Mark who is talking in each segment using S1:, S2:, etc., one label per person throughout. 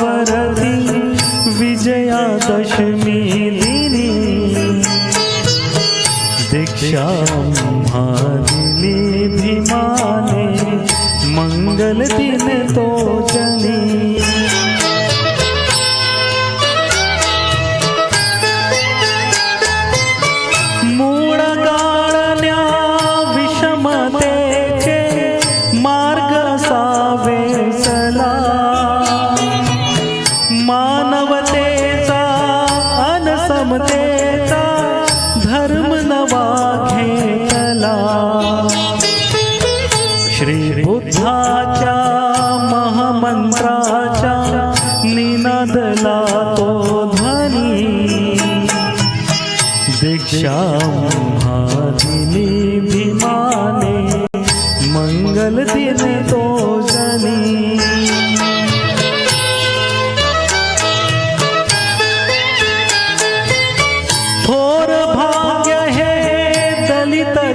S1: વરથી વિજયાદશમી લીલી દીક્ષા મારી ભીમાને મંગલ દિન તો જની विषमते मार्ग सावे सला मानवतेचा अनसमतेचा धर्म नवा घेतला. श्री बुद्धाच्या महामंत्राच्या निनादला तो ध्वनी. दीक्षा महादिनी.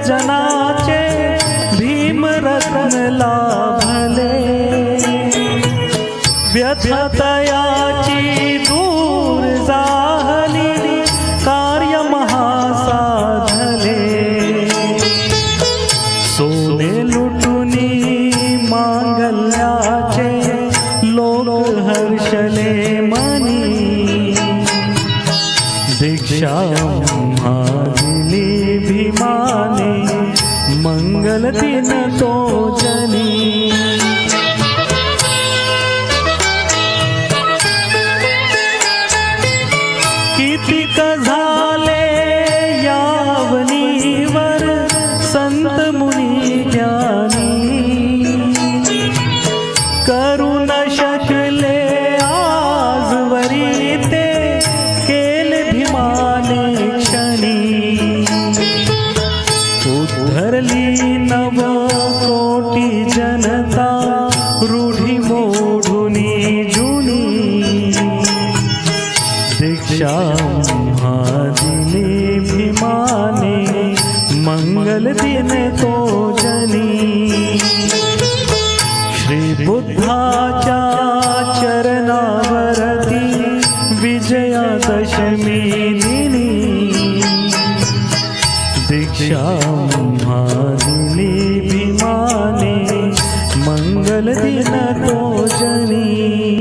S1: जनाचे भीम रत्न लाभले. व्यथतयाची दूर जाहली कार्य महासाधले. सोने लुटुनी मांगल्याचे लोक हर्षले मनी. दीक्षा मंगल न तो जनी। किती झाले यावनीवर संत मुनी ज्ञानी। करू न शकले नव कोटी जनता रूढी मोढुनी जुनी. दीक्षा दिली भीमाने मंगल दिन तो जनी. श्री बुद्धाच्या चरणावरती विजयादशमी दिनी. दीक्षा महादिनी भीमाने मंगल दिन तो जनी